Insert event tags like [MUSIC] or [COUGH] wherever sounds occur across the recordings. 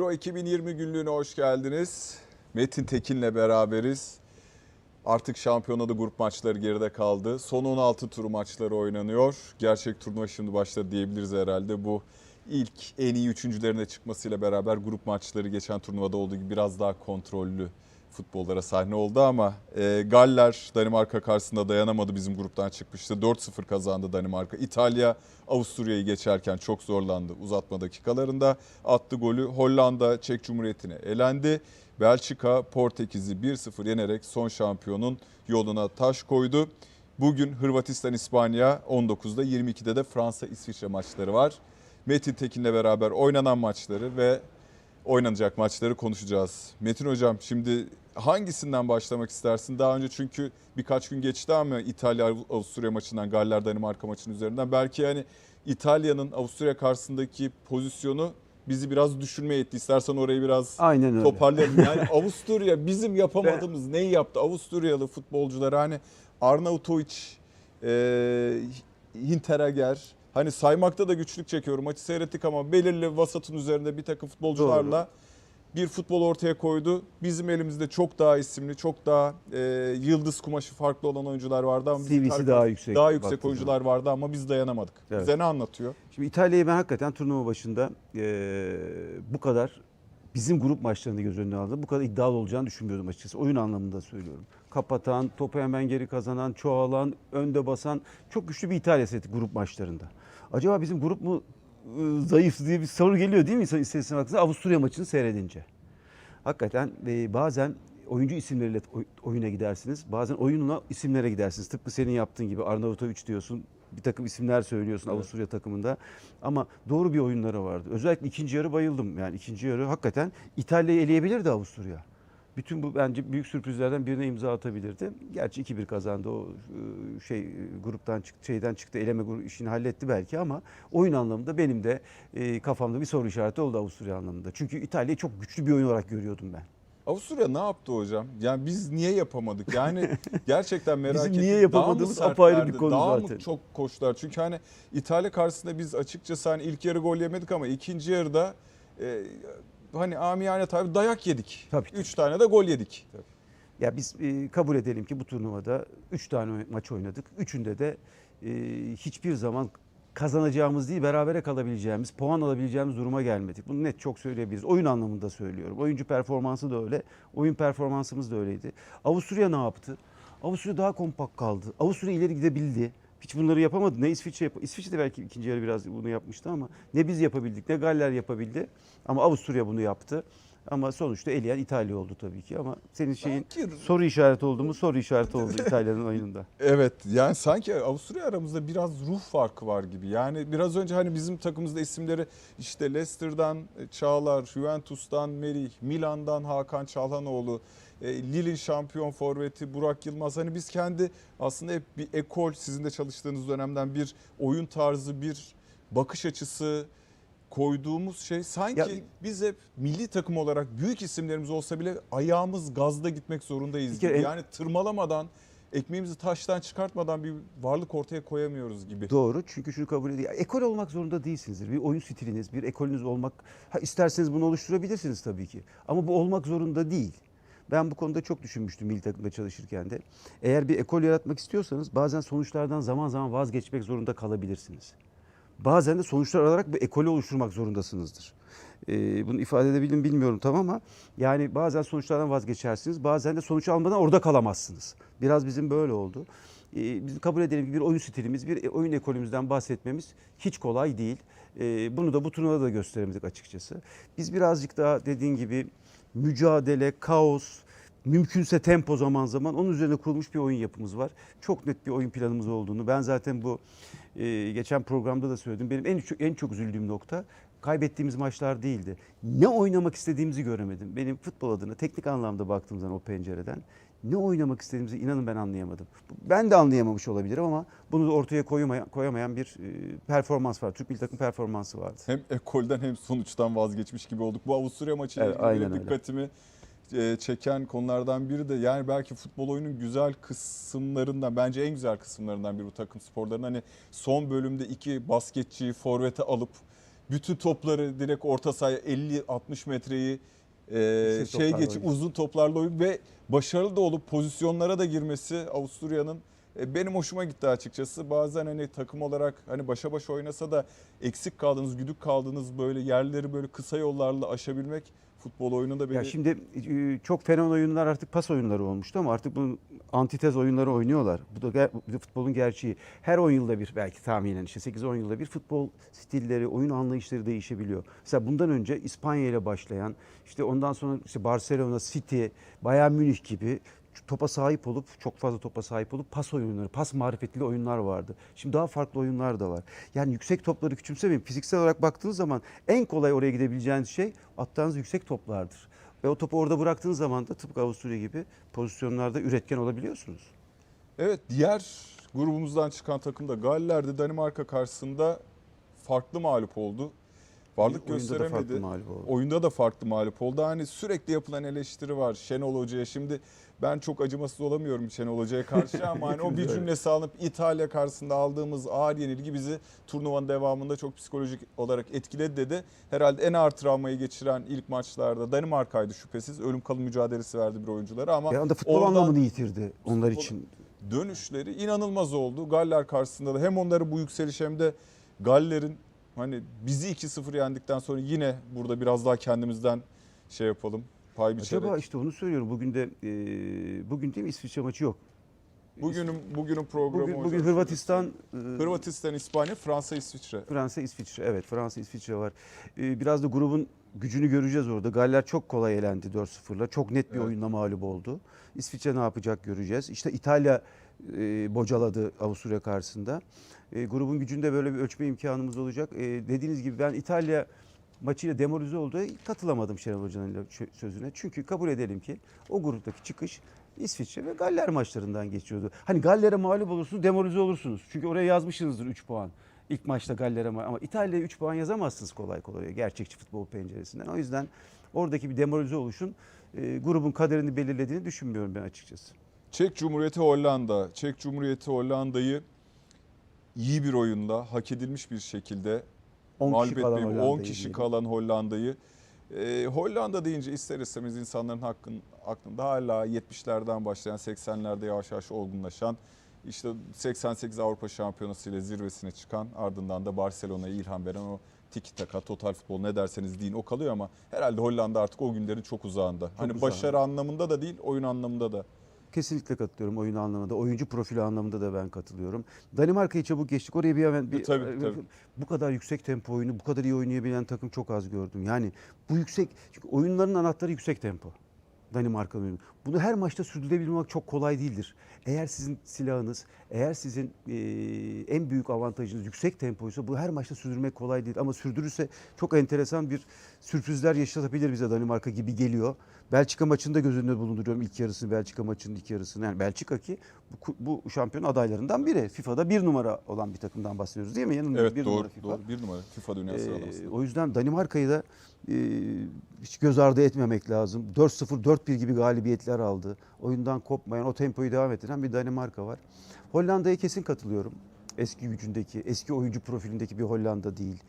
Euro 2020 günlüğüne hoş geldiniz. Metin Tekin'le beraberiz. Artık şampiyonada grup maçları geride kaldı. Son 16 tur maçları oynanıyor. Gerçek turnuva şimdi başladı diyebiliriz herhalde. Bu ilk en iyi üçüncülerine çıkmasıyla beraber grup maçları geçen turnuvada olduğu gibi biraz daha kontrollü futbollara sahne oldu ama e, Galler Danimarka karşısında dayanamadı bizim gruptan çıkmıştı. 4-0 kazandı Danimarka. İtalya Avusturya'yı geçerken çok zorlandı uzatma dakikalarında. Attı golü Hollanda Çek Cumhuriyeti'ne elendi. Belçika Portekiz'i 1-0 yenerek son şampiyonun yoluna taş koydu. Bugün Hırvatistan İspanya 19'da 22'de de Fransa İsviçre maçları var. Metin Tekin'le beraber oynanan maçları ve oynanacak maçları konuşacağız. Metin Hocam şimdi hangisinden başlamak istersin? Daha önce çünkü birkaç gün geçti ama İtalya Avusturya maçından Galler Danimarka maçının üzerinden belki yani İtalya'nın Avusturya karşısındaki pozisyonu bizi biraz düşünmeye etti. İstersen orayı biraz Aynen öyle. toparlayalım. [LAUGHS] Yani Avusturya bizim yapamadığımız neyi yaptı? Avusturyalı futbolcular hani Arnautovic, e, Hinteregger hani saymakta da güçlük çekiyorum. Maçı seyrettik ama belirli vasatın üzerinde bir takım futbolcularla bir futbol ortaya koydu. Bizim elimizde çok daha isimli, çok daha e, yıldız kumaşı farklı olan oyuncular vardı ama biz CV'si daha yüksek. daha yüksek baktığın oyuncular vardı ama biz dayanamadık. Evet. Bize ne anlatıyor? Şimdi İtalya'yı ben hakikaten turnuva başında eee, bu kadar bizim grup maçlarında göz önüne aldım. Bu kadar iddialı olacağını düşünmüyordum açıkçası. Oyun anlamında söylüyorum. Kapatan, topu hemen geri kazanan, çoğalan, önde basan çok güçlü bir İtalya seti grup maçlarında. Acaba bizim grup mu ıı, zayıf diye bir soru geliyor değil mi insan istatistik baktığında Avusturya maçını seyredince. Hakikaten e, bazen oyuncu isimleriyle oy- oyuna gidersiniz. Bazen oyunla isimlere gidersiniz. Tıpkı senin yaptığın gibi Arnavutovic diyorsun. Bir takım isimler söylüyorsun Evet. Avusturya takımında. Ama doğru bir oyunları vardı. Özellikle ikinci yarı bayıldım. Yani ikinci yarı hakikaten İtalya'yı eleyebilirdi Avusturya. Bütün bu bence büyük sürprizlerden birine imza atabilirdi. Gerçi 2-1 kazandı o e, şey gruptan çıktı, şeyden çıktı eleme grubu işini halletti belki ama oyun anlamında benim de e, kafamda bir soru işareti oldu Avusturya anlamında. Çünkü İtalya'yı çok güçlü bir oyun olarak görüyordum ben. Avusturya ne yaptı hocam? Yani biz niye yapamadık? Yani [LAUGHS] gerçekten merak Bizim ettim. niye Daha mı yapamadığımız apayrı bir konu Daha zaten. mı çok koştular? Çünkü hani İtalya karşısında biz açıkçası hani ilk yarı gol yemedik ama ikinci yarıda e, hani amiyane tabi dayak yedik. Tabii, tabii. Üç tane de gol yedik. Ya biz e, kabul edelim ki bu turnuvada 3 tane maç oynadık. Üçünde de e, hiçbir zaman kazanacağımız değil berabere kalabileceğimiz, puan alabileceğimiz duruma gelmedik. Bunu net çok söyleyebiliriz. Oyun anlamında söylüyorum. Oyuncu performansı da öyle. Oyun performansımız da öyleydi. Avusturya ne yaptı? Avusturya daha kompakt kaldı. Avusturya ileri gidebildi. Hiç bunları yapamadı. Ne İsviçre yap İsviçre de belki ikinci yarı biraz bunu yapmıştı ama ne biz yapabildik ne Galler yapabildi. Ama Avusturya bunu yaptı. Ama sonuçta eleyen İtalya oldu tabii ki. Ama senin şeyin Belki- soru işareti oldu mu? Soru işareti oldu İtalya'nın oyununda. [LAUGHS] Evet yani sanki Avusturya aramızda biraz ruh farkı var gibi. Yani biraz önce hani bizim takımımızda isimleri işte Leicester'dan Çağlar, Juventus'tan Merih, Milan'dan Hakan Çalhanoğlu, e, Lille'in şampiyon forveti Burak Yılmaz. Hani biz kendi aslında hep bir ekol sizin de çalıştığınız dönemden bir oyun tarzı, bir bakış açısı koyduğumuz şey sanki Ya- biz hep milli takım olarak büyük isimlerimiz olsa bile ayağımız gazda gitmek zorundayız kere gibi. en- Yani tırmalamadan ekmeğimizi taştan çıkartmadan bir varlık ortaya koyamıyoruz gibi. Doğru çünkü şunu kabul ediyor. Ekol olmak zorunda değilsinizdir. Bir oyun stiliniz, bir ekolünüz olmak. Ha, isterseniz bunu oluşturabilirsiniz tabii ki. Ama bu olmak zorunda değil. Ben bu konuda çok düşünmüştüm milli takımda çalışırken de. Eğer bir ekol yaratmak istiyorsanız bazen sonuçlardan zaman zaman vazgeçmek zorunda kalabilirsiniz. Bazen de sonuçlar alarak bir ekolü oluşturmak zorundasınızdır. Ee, bunu ifade edebildim bilmiyorum tamam ama yani bazen sonuçlardan vazgeçersiniz. Bazen de sonuç almadan orada kalamazsınız. Biraz bizim böyle oldu. Ee, biz kabul edelim ki bir oyun stilimiz, bir oyun ekolümüzden bahsetmemiz hiç kolay değil. Ee, bunu da bu turnuvada da gösteremedik açıkçası. Biz birazcık daha dediğin gibi mücadele, kaos, mümkünse tempo zaman zaman onun üzerine kurulmuş bir oyun yapımız var. Çok net bir oyun planımız olduğunu ben zaten bu e, geçen programda da söyledim. Benim en çok, en çok üzüldüğüm nokta kaybettiğimiz maçlar değildi. Ne oynamak istediğimizi göremedim. Benim futbol adına teknik anlamda baktığım zaman o pencereden ne oynamak istediğimizi inanın ben anlayamadım. Ben de anlayamamış olabilirim ama bunu ortaya koyamayan, koyamayan bir e, performans var. Türk milli takım performansı vardı. Hem ekolden hem sonuçtan vazgeçmiş gibi olduk. Bu Avusturya maçıyla Evet, ilgili benim öyle. E, çeken konulardan biri de yani belki futbol oyunun güzel kısımlarından bence en güzel kısımlarından biri bu takım sporlarının hani son bölümde iki basketçiyi forvete alıp bütün topları direkt orta sahaya 50-60 metreyi e, şey geç uzun toplarla oyun ve başarılı da olup pozisyonlara da girmesi Avusturya'nın e, benim hoşuma gitti açıkçası. Bazen hani takım olarak hani başa başa oynasa da eksik kaldığınız, güdük kaldığınız böyle yerleri böyle kısa yollarla aşabilmek futbol oyununda beni Ya şimdi e, çok fenomen oyunlar artık pas oyunları olmuştu ama artık bunun antitez oyunları oynuyorlar. Bu da, bu da futbolun gerçeği. Her 10 yılda bir belki tahminen işte 8-10 yılda bir futbol stilleri, oyun anlayışları değişebiliyor. Mesela bundan önce İspanya ile başlayan işte ondan sonra işte Barcelona, City, Bayern Münih gibi topa sahip olup çok fazla topa sahip olup pas oyunları, pas marifetli oyunlar vardı. Şimdi daha farklı oyunlar da var. Yani yüksek topları küçümsemeyin. Fiziksel olarak baktığınız zaman en kolay oraya gidebileceğiniz şey attığınız yüksek toplardır. Ve o topu orada bıraktığınız zaman da tıpkı Avusturya gibi pozisyonlarda üretken olabiliyorsunuz. Evet diğer grubumuzdan çıkan takım da Galler de Danimarka karşısında farklı mağlup oldu. Varlık Oyunda da gösteremedi. farklı mağlup oldu. Oyunda da farklı mağlup oldu. Hani sürekli yapılan eleştiri var Şenol Hoca'ya. Şimdi ben çok acımasız olamıyorum Şenol Hoca'ya karşı [LAUGHS] ama hani o bir cümlesi alıp İtalya karşısında aldığımız ağır yenilgi bizi turnuvanın devamında çok psikolojik olarak etkiledi dedi. Herhalde en ağır travmayı geçiren ilk maçlarda Danimarka'ydı şüphesiz. Ölüm kalım mücadelesi verdi bir oyunculara ama Bir anda futbol oradan- anlamını yitirdi onlar için. dönüşleri inanılmaz oldu. Galler karşısında da hem onların bu yükseliş hem de Galler'in hani bizi 2-0 yendikten sonra yine burada biraz daha kendimizden şey yapalım. Pay biçerek. Acaba işte onu söylüyorum. Bugün de e, bugün değil mi İsviçre maçı yok. Bugünün bugünün programı Bugün, bugün Hırvatistan, e, Hırvatistan, İspanya, Fransa, İsviçre. Fransa, İsviçre. Evet Fransa, İsviçre var. Ee, biraz da grubun gücünü göreceğiz orada. Galler çok kolay elendi 4-0'la. Çok net bir Evet. oyunla mağlup oldu. İsviçre ne yapacak göreceğiz. İşte İtalya e, bocaladı Avusturya karşısında. E, grubun gücünde böyle bir ölçme imkanımız olacak. E, dediğiniz gibi ben İtalya maçıyla demoralize oldu. Katılamadım Şenol Hoca'nın sözüne. Çünkü kabul edelim ki o gruptaki çıkış İsviçre ve Galler maçlarından geçiyordu. Hani Galler'e mağlup olursunuz, demoralize olursunuz. Çünkü oraya yazmışsınızdır 3 puan. İlk maçta Galler'e ma- ama İtalya'ya 3 puan yazamazsınız kolay kolay gerçekçi futbol penceresinden. O yüzden oradaki bir demoralize oluşun e, grubun kaderini belirlediğini düşünmüyorum ben açıkçası. Çek Cumhuriyeti Hollanda. Çek Cumhuriyeti Hollanda'yı iyi bir oyunla, hak edilmiş bir şekilde 10 mağlup kişi kalan etmeyi, 10 Hollanda'yı kişi diyelim. kalan Hollanda'yı. Ee, Hollanda deyince ister istemez insanların hakkın, aklında hala 70'lerden başlayan 80'lerde yavaş yavaş olgunlaşan işte 88 Avrupa Şampiyonası ile zirvesine çıkan ardından da Barcelona'ya ilham veren o tiki taka, total futbol ne derseniz deyin o kalıyor ama herhalde Hollanda artık o günlerin çok uzağında. hani uzağında. başarı anlamında da değil, oyun anlamında da. Kesinlikle katılıyorum oyun anlamında. Oyuncu profili anlamında da ben katılıyorum. Danimarka'yı çabuk geçtik. Oraya bir hemen bir, Tabii, tabii. bu kadar yüksek tempo oyunu, bu kadar iyi oynayabilen takım çok az gördüm. Yani bu yüksek çünkü oyunların anahtarı yüksek tempo. Danimarka'nın oyunu. Bunu her maçta sürdürebilmek çok kolay değildir. Eğer sizin silahınız, eğer sizin e, en büyük avantajınız yüksek tempoysa bu her maçta sürdürmek kolay değil. Ama sürdürürse çok enteresan bir sürprizler yaşatabilir bize Danimarka gibi geliyor. Belçika maçını da göz önünde bulunduruyorum ilk yarısını, Belçika maçının ilk yarısını. Yani Belçika ki bu, bu şampiyon adaylarından biri. FIFA'da bir numara olan bir takımdan bahsediyoruz değil mi? Yanılmıyorum. Evet bir doğru, numara FIFA. doğru. Bir numara FIFA Dünya Ee, sıralamasında. o yüzden Danimarka'yı da e, hiç göz ardı etmemek lazım. 4-0, 4-1 gibi galibiyetler aldı. Oyundan kopmayan, o tempoyu devam ettiren bir Danimarka var. Hollanda'ya kesin katılıyorum. Eski gücündeki, eski oyuncu profilindeki bir Hollanda değil.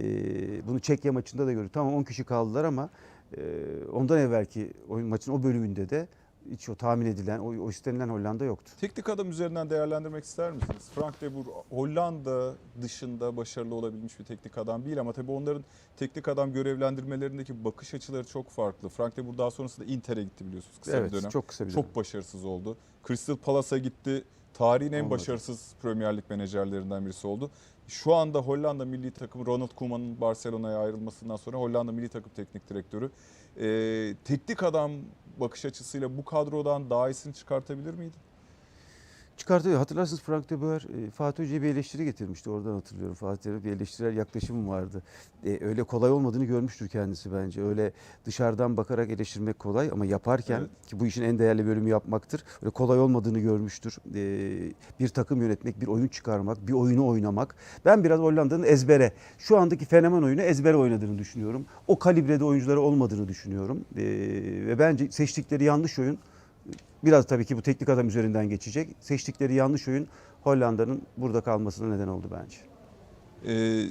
Ee, bunu Çekya maçında da gördük. Tamam 10 kişi kaldılar ama e, ondan evvelki oyun maçın o bölümünde de hiç o tahmin edilen, o, o istenilen Hollanda yoktu. Teknik adam üzerinden değerlendirmek ister misiniz? Frank de Boer Hollanda dışında başarılı olabilmiş bir teknik adam değil ama tabii onların teknik adam görevlendirmelerindeki bakış açıları çok farklı. Frank de Boer daha sonrasında Inter'e gitti biliyorsunuz kısa evet, bir dönem. çok kısa bir Çok dönem. başarısız oldu. Crystal Palace'a gitti. Tarihin en Olmadı. başarısız Premier Lig menajerlerinden birisi oldu. Şu anda Hollanda milli takımı Ronald Koeman'ın Barcelona'ya ayrılmasından sonra Hollanda milli takım teknik direktörü. Ee, teknik adam bakış açısıyla bu kadrodan daha iyisini çıkartabilir miydi? Çıkartıyor. Hatırlarsınız Frank de Boer e, Fatih Hoca'ya bir eleştiri getirmişti. Oradan hatırlıyorum. Fatih Hoca'ya bir eleştirel yaklaşımı vardı. E, öyle kolay olmadığını görmüştür kendisi bence. Öyle dışarıdan bakarak eleştirmek kolay ama yaparken Evet. ki bu işin en değerli bölümü yapmaktır. Öyle kolay olmadığını görmüştür. E, bir takım yönetmek, bir oyun çıkarmak, bir oyunu oynamak. Ben biraz Hollanda'nın ezbere, şu andaki fenomen oyunu ezbere oynadığını düşünüyorum. O kalibrede oyuncuları olmadığını düşünüyorum. E, ve bence seçtikleri yanlış oyun Biraz tabii ki bu teknik adam üzerinden geçecek. Seçtikleri yanlış oyun Hollanda'nın burada kalmasına neden oldu bence. Ee,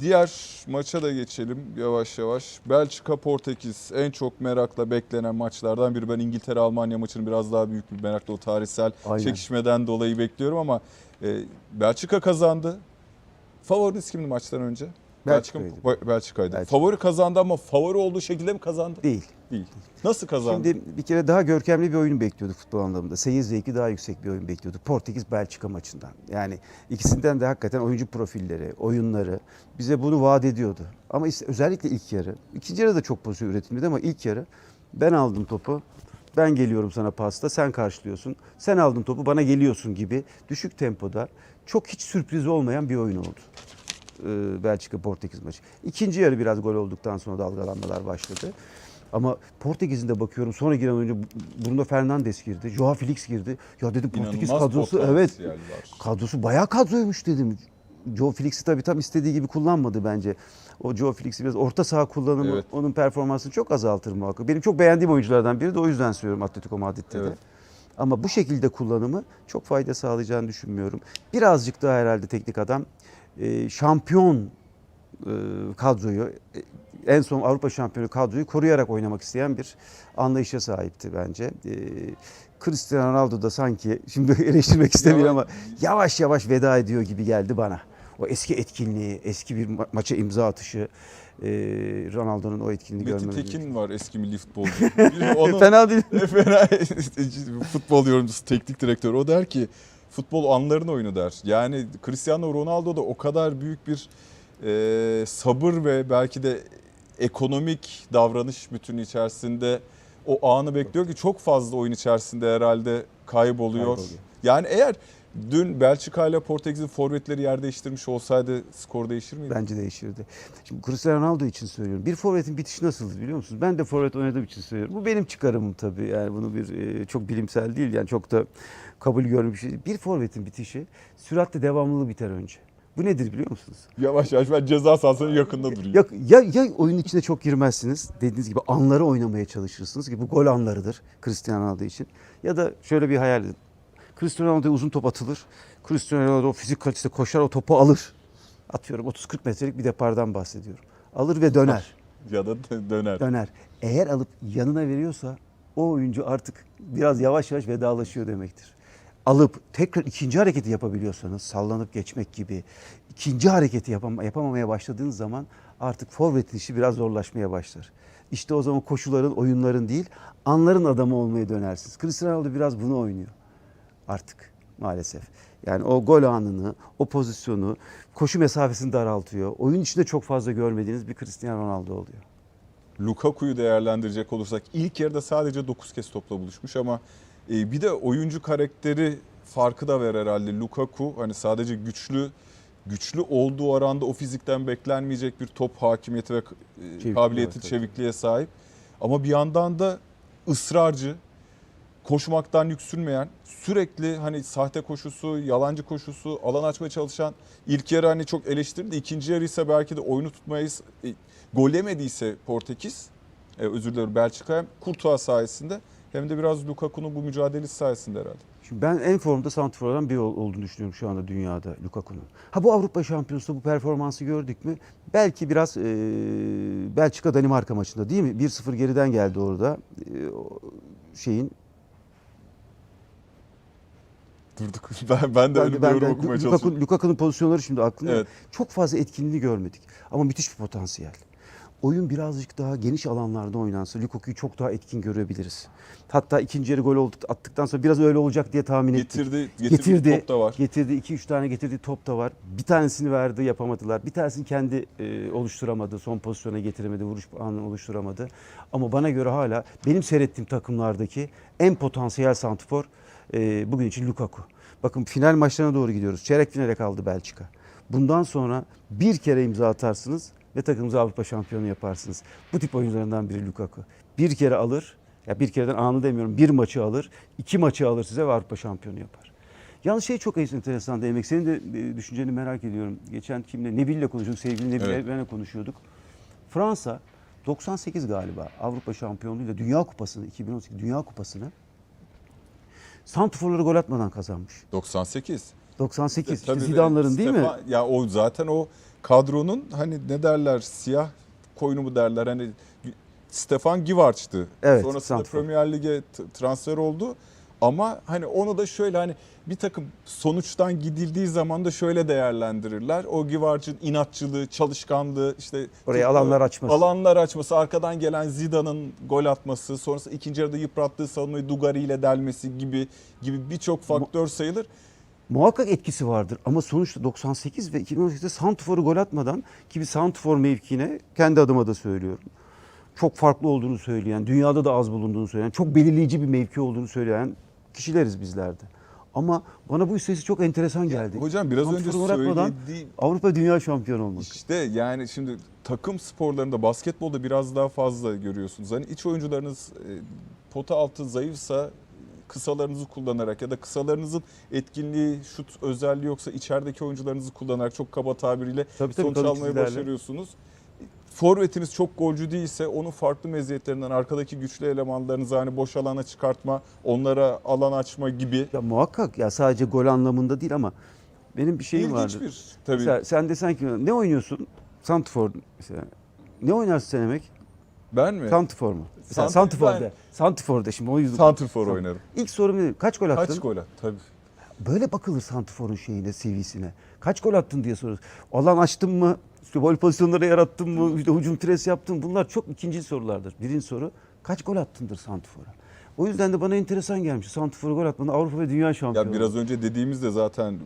Diğer maça da geçelim yavaş yavaş. Belçika Portekiz en çok merakla beklenen maçlardan biri. Ben İngiltere Almanya maçını biraz daha büyük bir merakla o tarihsel Aynen. çekişmeden dolayı bekliyorum ama e, Belçika kazandı. Favoriniz kimdi maçtan önce? Belçika'ydı. Belçika, Ba- Belçika'ydı. Belçika. Favori kazandı ama favori olduğu şekilde mi kazandı? Değil. Değil. Nasıl kazandı? Şimdi bir kere daha görkemli bir oyun bekliyorduk futbol anlamında. Seyir zevki daha yüksek bir oyun bekliyorduk. Portekiz-Belçika maçından. Yani ikisinden de hakikaten oyuncu profilleri, oyunları bize bunu vaat ediyordu. Ama özellikle ilk yarı. ikinci yarı da çok pozisyon üretilmedi ama ilk yarı ben aldım topu. Ben geliyorum sana pasta, sen karşılıyorsun. Sen aldın topu, bana geliyorsun gibi düşük tempoda çok hiç sürpriz olmayan bir oyun oldu. Ee, Belçika-Portekiz maçı. İkinci yarı biraz gol olduktan sonra dalgalanmalar başladı. Ama Portekiz'in de bakıyorum sonra giren oyuncu Bruno Fernandes girdi. Joao Felix girdi. Ya dedim Portekiz İnanılmaz kadrosu evet potansiyel var. kadrosu bayağı kadroymuş dedim. Joe Felix'i tabii tam istediği gibi kullanmadı bence. O Joe Felix'i biraz orta saha kullanımı Evet. onun performansını çok azaltır muhakkak. Benim çok beğendiğim oyunculardan biri de o yüzden söylüyorum Atletico Madrid'de de. Evet. Ama bu şekilde kullanımı çok fayda sağlayacağını düşünmüyorum. Birazcık daha herhalde teknik adam e, şampiyon e, kadroyu e, en son Avrupa şampiyonu kadroyu koruyarak oynamak isteyen bir anlayışa sahipti bence. E, Cristiano Ronaldo da sanki şimdi [LAUGHS] eleştirmek istemiyorum ama yavaş yavaş veda ediyor gibi geldi bana. O eski etkinliği, eski bir ma- maça imza atışı, e, Ronaldo'nun o etkinliği Metin görmemiz. Tekin var eski milli futbolcu. [LAUGHS] [LAUGHS] Onun Fena değil. fena futbol yorumcusu, teknik direktör. O der ki futbol anların oyunu der. Yani Cristiano Ronaldo da o kadar büyük bir e, sabır ve belki de ekonomik davranış bütünü içerisinde o anı bekliyor ki çok fazla oyun içerisinde herhalde kayboluyor. Kayboluyor. Yani eğer dün Belçika ile Portekiz'in forvetleri yer değiştirmiş olsaydı skor değişir miydi? Bence değişirdi. Şimdi Cristiano Ronaldo için söylüyorum. Bir forvetin bitişi nasıldır biliyor musunuz? Ben de forvet oynadığım için söylüyorum. Bu benim çıkarımım tabii. Yani bunu bir e, çok bilimsel değil yani çok da kabul görmüş bir şey. Bir forvetin bitişi süratle devamlılığı biter önce. Bu nedir biliyor musunuz? Yavaş yavaş ben ceza sahasının yakında durayım. Ya, ya, ya oyunun içine çok girmezsiniz. Dediğiniz gibi anları oynamaya çalışırsınız ki bu gol anlarıdır Cristiano Ronaldo için. Ya da şöyle bir hayal edin. Cristiano Ronaldo'ya uzun top atılır. Cristiano Ronaldo o fizik kalitesi koşar o topu alır. Atıyorum 30-40 metrelik bir depardan bahsediyorum. Alır ve döner. [LAUGHS] Ya da döner. Döner. Eğer alıp yanına veriyorsa o oyuncu artık biraz yavaş yavaş vedalaşıyor demektir. Alıp tekrar ikinci hareketi yapabiliyorsanız sallanıp geçmek gibi ikinci hareketi yapam- yapamamaya başladığınız zaman artık forvetin işi biraz zorlaşmaya başlar. İşte o zaman koşuların, oyunların değil anların adamı olmaya dönersiniz. Cristiano Ronaldo biraz bunu oynuyor artık maalesef. Yani o gol anını, o pozisyonu, koşu mesafesini daraltıyor. Oyun içinde çok fazla görmediğiniz bir Cristiano Ronaldo oluyor. Lukaku'yu değerlendirecek olursak ilk yarıda sadece 9 kez topla buluşmuş ama e, bir de oyuncu karakteri farkı da ver herhalde. Lukaku hani sadece güçlü güçlü olduğu oranda o fizikten beklenmeyecek bir top hakimiyeti ve e, Çevikliği kabiliyeti, tabii. çevikliğe sahip. Ama bir yandan da ısrarcı, koşmaktan yüksünmeyen, sürekli hani sahte koşusu, yalancı koşusu, alan açmaya çalışan ilk yarı hani çok eleştirildi. İkinci yarı ise belki de oyunu tutmayı e, gol yemediyse Portekiz, e, özür dilerim Belçika Kurtuğa sayesinde hem de biraz Lukaku'nun bu mücadelesi sayesinde herhalde. Şimdi ben en formda santrforlardan biri ol- olduğunu düşünüyorum şu anda dünyada Lukaku'nun. Ha bu Avrupa Şampiyonası'nda bu performansı gördük mü? Belki biraz e, Belçika Danimarka maçında değil mi? 1-0 geriden geldi orada. E, şeyin Durduk. [LAUGHS] Ben, ben de Ben- önümde yorum okumaya Lukaku- çalışıyorum. Lukaku'nun pozisyonları şimdi aklımda. Evet. Çok fazla etkinliğini görmedik. Ama müthiş bir potansiyel. Oyun birazcık daha geniş alanlarda oynansa Lukaku'yu çok daha etkin görebiliriz. Hatta ikinci yarı gol attıktan sonra biraz öyle olacak diye tahmin ettik. Getirdi, getirdi, getirdi. top da var. Getirdi 2-3 tane getirdiği top da var. Bir tanesini verdi yapamadılar. Bir tanesini kendi e, oluşturamadı. Son pozisyona getiremedi. Vuruş anını oluşturamadı. Ama bana göre hala benim seyrettiğim takımlardaki en potansiyel santrfor e, bugün için Lukaku. Bakın final maçlarına doğru gidiyoruz. Çeyrek finale kaldı Belçika. Bundan sonra bir kere imza atarsınız ve takımınızı Avrupa şampiyonu yaparsınız. Bu tip oyuncularından biri Lukaku. Bir kere alır, ya bir kereden anı demiyorum, bir maçı alır, iki maçı alır size ve Avrupa şampiyonu yapar. Yalnız şey çok enteresan demek. Senin de e, düşünceni merak ediyorum. Geçen kimle? Nebil'le konuşuyorduk. Sevgili Nebil Evet. Konuşuyorduk. Fransa 98 galiba Avrupa şampiyonluğuyla Dünya Kupası'nı 2018 Dünya Kupası'nı santrforları gol atmadan kazanmış. 98. 98. E, işte Zidane'ların değil mi? Ya o zaten o kadronun hani ne derler siyah koyunu mu derler hani Stefan Givarç'tı. Evet, Sonrasında santrfor. Premier Lig'e transfer oldu. Ama hani onu da şöyle hani bir takım sonuçtan gidildiği zaman da şöyle değerlendirirler. O Givarç'ın inatçılığı, çalışkanlığı, işte Oraya alanlar açması. Alanlar açması, arkadan gelen Zidane'ın gol atması, sonrasında ikinci yarıda yıprattığı savunmayı Dugari ile delmesi gibi gibi birçok faktör sayılır. Muhakkak etkisi vardır ama sonuçta 98 ve 2018'de Santifor'u gol atmadan ki bir Santifor mevkine kendi adıma da söylüyorum. Çok farklı olduğunu söyleyen, dünyada da az bulunduğunu söyleyen, çok belirleyici bir mevki olduğunu söyleyen kişileriz bizler de. Ama bana bu hissesi çok enteresan geldi. Hocam biraz önce Santifor'u gol atmadan söylediği Avrupa Dünya Şampiyonu olmak. İşte yani şimdi takım sporlarında basketbolda biraz daha fazla görüyorsunuz. Hani iç oyuncularınız e, pota altı zayıfsa kısalarınızı kullanarak ya da kısalarınızın etkinliği, şut özelliği yoksa içerideki oyuncularınızı kullanarak çok kaba tabiriyle Tabii, sonuç tabii, almayı başarıyorsunuz. Forvetiniz çok golcü değilse onun farklı meziyetlerinden arkadaki güçlü elemanlarınızı hani boş alana çıkartma, onlara alan açma gibi Ya muhakkak ya sadece gol anlamında değil ama benim bir şeyim ilginç vardı. bir tabii. Mesela sen desen ki ne oynuyorsun? Santifor mesela. Ne oynarsın sen emek? Ben mi? Santifor mu? Mesela Sant- Santifor'da. ben- Santifor'da şimdi o yüzden. Santrfor oynarım. İlk sorum ne? Kaç gol attın? Kaç gol at? Tabii. Böyle bakılır Santifor'un şeyine, seviyesine. Kaç gol attın diye soruyoruz. Alan açtın mı? İşte gol pozisyonları yarattın mı? İşte hücum pres yaptın mı? Bunlar çok ikinci sorulardır. Birinci soru kaç gol attındır Santifor'a? O yüzden de bana enteresan gelmiş. Santifor'a gol atmanın Avrupa ve Dünya şampiyonu. Ya biraz önce dediğimizde zaten e,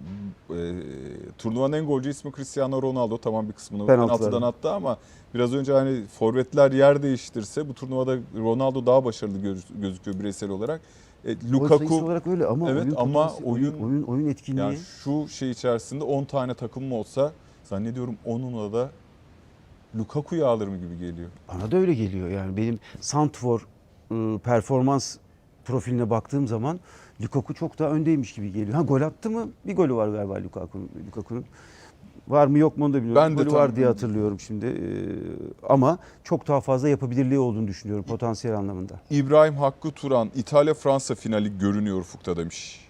turnuvanın en golcü ismi Cristiano Ronaldo. Tamam bir kısmını Penaltılar. penaltıdan attı ama biraz önce hani forvetler yer değiştirse bu turnuvada Ronaldo daha başarılı göz- gözüküyor bireysel olarak. E, Lukaku olarak öyle ama Evet, oyun ama oyun- oyun oyun etkinliği yani şu şey içerisinde 10 tane takım olsa zannediyorum onunla da Lukaku'yu alır mı gibi geliyor. bana da öyle geliyor. Yani benim Santifor ıı, performans profiline baktığım zaman Lukaku çok daha öndeymiş gibi geliyor. Ha gol attı mı? Bir golü var galiba Lukaku'nun. Lukaku'nun. Var mı yok mu onu da bilmiyorum. Ben de golü tam- var diye hatırlıyorum şimdi. Ee, ama çok daha fazla yapabilirliği olduğunu düşünüyorum potansiyel anlamında. İbrahim Hakkı Turan İtalya-Fransa finali görünüyor ufukta demiş.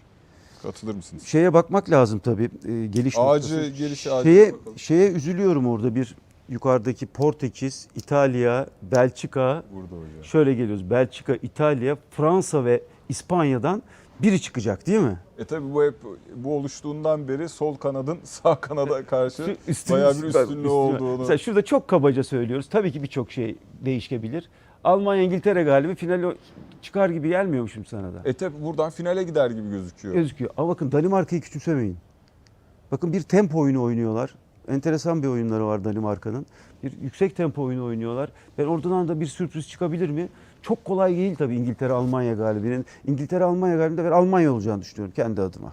Katılır mısınız? Şeye bakmak lazım tabii. e, geliş Ağacı, noktası. geliş ağacı Şeye, bakalım. şeye üzülüyorum orada bir yukarıdaki Portekiz, İtalya, Belçika, Burada hocam. Şöyle geliyoruz. Belçika, İtalya, Fransa ve İspanya'dan biri çıkacak değil mi? E tabi bu hep bu oluştuğundan beri sol kanadın [LAUGHS] sağ kanada karşı üstün- bayağı bir üstünlüğü üstüne- olduğunu. Mesela şurada çok kabaca söylüyoruz. Tabii ki birçok şey değişebilir. Almanya İngiltere galibi finale çıkar gibi gelmiyormuşum sana da. E tabi buradan finale gider gibi gözüküyor. Gözüküyor. Ama bakın Danimarka'yı küçümsemeyin. Bakın bir tempo oyunu oynuyorlar. Enteresan bir oyunları var Danimarka'nın. Bir yüksek tempo oyunu oynuyorlar. Ben oradan da bir sürpriz çıkabilir mi? Çok kolay değil tabii İngiltere Almanya galibinin. İngiltere Almanya galibinde ben Almanya olacağını düşünüyorum kendi adıma.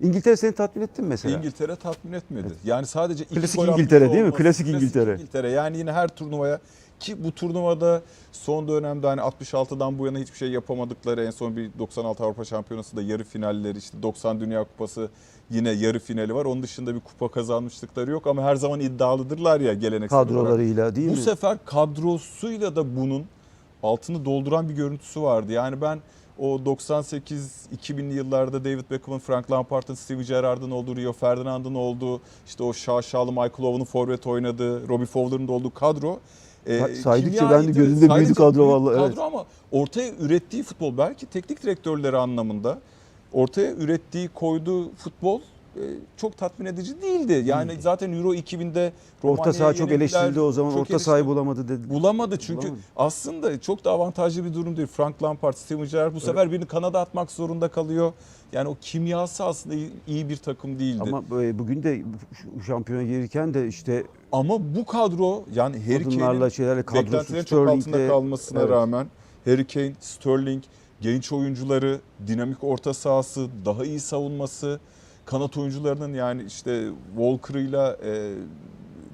İngiltere seni tatmin etti mi mesela? İngiltere tatmin etmedi. Yani sadece iki Klasik gol İngiltere değil mi? olması- Klasik İngiltere. İngiltere. Yani yine her turnuvaya ki bu turnuvada son dönemde hani 66'dan bu yana hiçbir şey yapamadıkları en son bir 96 Avrupa Şampiyonası da yarı finalleri işte 90 Dünya Kupası yine yarı finali var. Onun dışında bir kupa kazanmışlıkları yok ama her zaman iddialıdırlar ya geleneksel olarak. Kadrolarıyla değil Bu mi? sefer kadrosuyla da bunun altını dolduran bir görüntüsü vardı. Yani ben o 98-2000'li yıllarda David Beckham'ın, Frank Lampard'ın, Steve Gerrard'ın olduğu, Rio Ferdinand'ın olduğu, işte o şaşalı Michael Owen'ın forvet oynadığı, Robbie Fowler'ın da olduğu kadro. e, Sa- saydıkça ben de gözümde büyüdü kadro büyük vallahi, evet. Kadro ama ortaya ürettiği futbol belki teknik direktörleri anlamında ortaya ürettiği koyduğu futbol çok tatmin edici değildi. Yani zaten Euro 2000'de Orta saha çok eleştirildi o zaman. çok Orta sahayı bulamadı dedi. Bulamadı çünkü Bulamadı. aslında çok da avantajlı bir durum değil. Frank Lampard, Steven Gerrard bu sefer birini kanada atmak zorunda kalıyor. Yani o kimyası aslında iyi, bir takım değildi. Ama, Ama e, bugün de şampiyona gelirken de işte bu kadro yani Harry Kane'in beklentilerin çok altında kalmasına Evet. rağmen Harry Kane, Sterling, genç oyuncuları, dinamik orta sahası, daha iyi savunması, kanat oyuncularının yani işte Walker'ıyla e,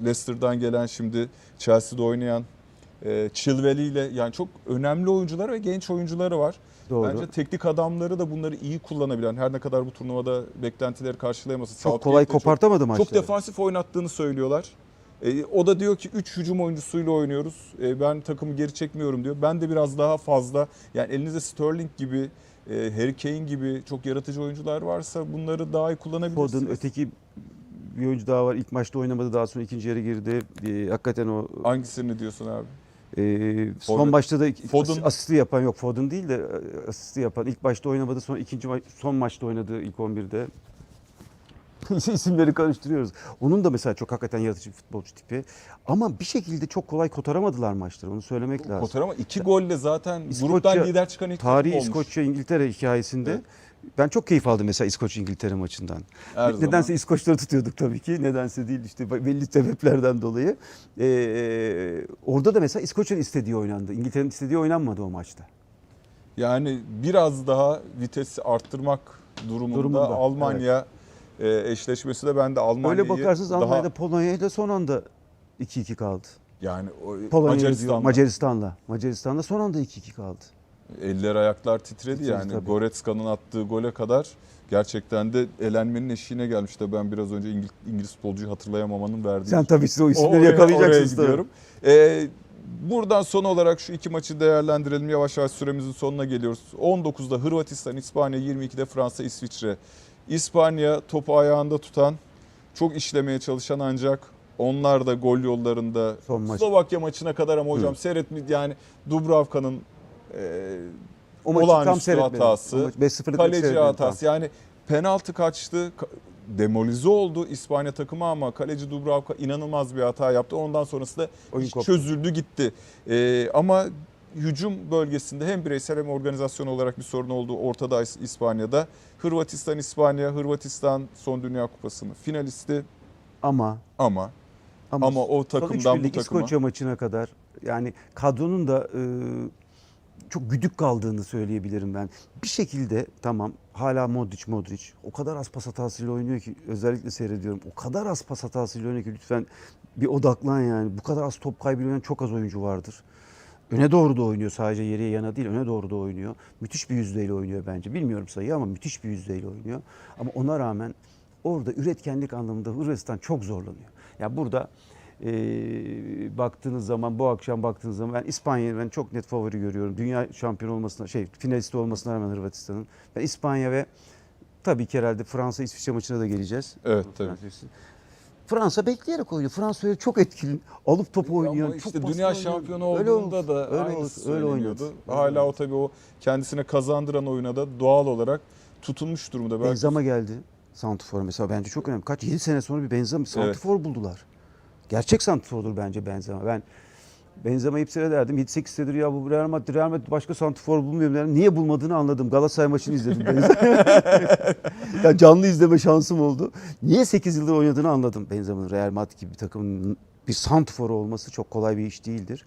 Leicester'dan gelen şimdi Chelsea'de oynayan e, Chilwell ile yani çok önemli oyuncular ve genç oyuncuları var. doğru. Bence teknik adamları da bunları iyi kullanabilen her ne kadar bu turnuvada beklentileri karşılayaması çok kolay de çok- kopartamadı maçları. çok defansif oynattığını söylüyorlar. E, o da diyor ki 3 hücum oyuncusuyla oynuyoruz. E, ben takımı geri çekmiyorum diyor. Ben de biraz daha fazla yani elinizde Sterling gibi, e, Harry Kane gibi çok yaratıcı oyuncular varsa bunları daha iyi Foden kullanabilirsiniz. öteki bir oyuncu daha var. İlk maçta oynamadı daha sonra ikinci yarı girdi. E, hakikaten o Hangisini diyorsun abi? e, son Forvet. maçta da Foden. asisti yapan yok Foden değil de e, asisti yapan. İlk başta oynamadı sonra ikinci ma- son maçta oynadı ilk 11'de. İsimleri karıştırıyoruz. Onun da mesela çok hakikaten yaratıcı bir futbolcu tipi. Ama bir şekilde çok kolay kotaramadılar maçları. Onu söylemek lazım. Kotar ama iki golle zaten İskoçya- gruptan lider çıkan ilk Tarihi. İskoçya İngiltere hikayesinde Evet. ben çok keyif aldım mesela İskoç İngiltere maçından. Her Nedense zaman. İskoçları tutuyorduk tabii ki. Nedense değil işte belli sebeplerden dolayı. Ee, orada da mesela İskoçya'nın istediği oynandı. İngiltere'nin istediği oynanmadı o maçta. Yani biraz daha vitesi arttırmak durumunda, Durumunda, Almanya e, eşleşmesi de ben de Almanya'yı Öyle bakarsanız daha Almanya'da Polonya'yla son anda 2-2 kaldı. yani diyor, Macaristan'la. Macaristan'la son anda 2-2 kaldı. eller ayaklar titredi Titredi yani. tabii. Goretzka'nın attığı gole kadar gerçekten de elenmenin eşiğine gelmişti. Ben biraz önce İngiliz, İngiliz futbolcuyu hatırlayamamanın verdiği Sen tabii size o isimleri oraya- yakalayacaksınız. oraya tabii. gidiyorum. Ee, buradan son olarak şu iki maçı değerlendirelim. Yavaş yavaş süremizin sonuna geliyoruz. 19'da Hırvatistan, İspanya, 22'de Fransa, İsviçre. İspanya topu ayağında tutan, çok işlemeye çalışan ancak onlar da gol yollarında Son maç. Slovakya maçına kadar ama hocam seyretmi yani Dubravka'nın e, O maçı tam olağanüstü seyretmedim. hatası, O maç 5-0'lık maçı kaleci hatası. Yani penaltı kaçtı. ka- Demolize oldu İspanya takımı ama kaleci Dubravka inanılmaz bir hata yaptı. Ondan sonrası da Oyun çözüldü gitti. Ee, ama hücum bölgesinde hem bireysel hem organizasyon olarak bir sorun olduğu ortada İs- İspanya'da. Hırvatistan, İspanya, Hırvatistan son Dünya Kupası'nın finalisti Ama ama ama, ama o takımdan bu takıma İskoçya maçına kadar yani kadronun da e, çok güdük kaldığını söyleyebilirim ben. Bir şekilde tamam hala Modric Modric o kadar az pas hatasıyla oynuyor ki özellikle seyrediyorum. O kadar az pas hatasıyla oynuyor ki lütfen bir odaklan yani. Bu kadar az top oynayan çok az oyuncu vardır. Öne doğru da oynuyor sadece yeriye yana değil öne doğru da oynuyor. Müthiş bir yüzdeyle oynuyor bence. Bilmiyorum sayıyı ama müthiş bir yüzdeyle oynuyor. Ama ona rağmen orada üretkenlik anlamında Hırvatistan çok zorlanıyor. Ya burada eee, baktığınız zaman bu akşam baktığınız zaman ben İspanya'yı ben çok net favori görüyorum. Dünya şampiyonu olmasına şey finalisti olmasına rağmen Hırvatistan'ın. Ben İspanya ve tabii ki herhalde Fransa İsviçre maçına da geleceğiz. Evet, tabii. Fransa bekleyerek oynuyor. Fransa öyle çok etkili. Alıp topu oynayan, Ama işte çok dünya şampiyonu Öyle olduğunda oldu, da öyle aynısı öyle söyleniyordu. oynadı. Hala o tabii o kendisine kazandıran oyuna da doğal olarak tutunmuş durumda. Belki Benzema geldi. Santifor mesela bence çok önemli. Kaç 7 sene sonra bir Benzema Santifor buldular. Gerçek Santifor'dur bence Benzema. Ben Benzema'yı hep seyrederdim. 7-8 senedir ya bu Real Madrid, Real Madrid başka Santifor bulmuyorum derdim. Niye bulmadığını anladım. Galatasaray maçını izledim. Benzema. [LAUGHS] ya canlı izleme şansım oldu. Niye 8 yıldır oynadığını anladım Benzema'nın. Real Madrid gibi bir takımın bir Santifor olması çok kolay bir iş değildir.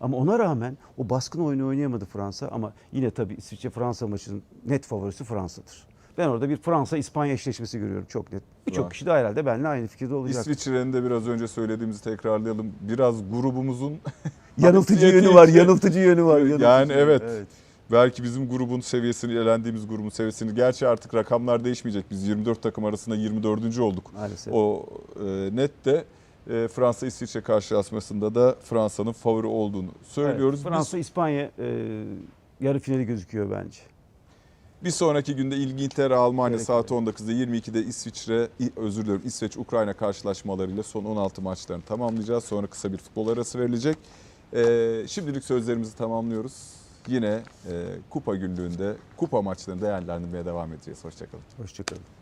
Ama ona rağmen o baskın oyunu oynayamadı Fransa ama yine tabii İsviçre-Fransa maçının net favorisi Fransa'dır. Ben orada bir Fransa-İspanya eşleşmesi görüyorum çok net. Birçok kişi de herhalde benimle aynı fikirde olacak. İsviçre'nin de biraz önce söylediğimizi tekrarlayalım. Biraz grubumuzun [LAUGHS] Yanıltıcı yönü var, yanıltıcı yönü var. yanıltıcı Yani yönü. evet. belki bizim grubun seviyesini, elendiğimiz grubun seviyesini. Gerçi artık rakamlar değişmeyecek. Biz 24 takım arasında 24. olduk. Maalesef. O e, net de e, Fransa-İsviçre karşılaşmasında da Fransa'nın favori olduğunu söylüyoruz. Evet, Fransa, İspanya e, yarı finali gözüküyor bence. Bir, sonraki günde İngiltere, Almanya Gerek saat 19'da 22'de İsviçre, özür diliyorum İsveç, Ukrayna karşılaşmalarıyla son 16 maçlarını tamamlayacağız. Sonra kısa bir futbol arası verilecek. E, şimdilik sözlerimizi tamamlıyoruz. Yine e, kupa günlüğünde kupa maçlarını değerlendirmeye devam edeceğiz. Hoşçakalın. Hoşçakalın.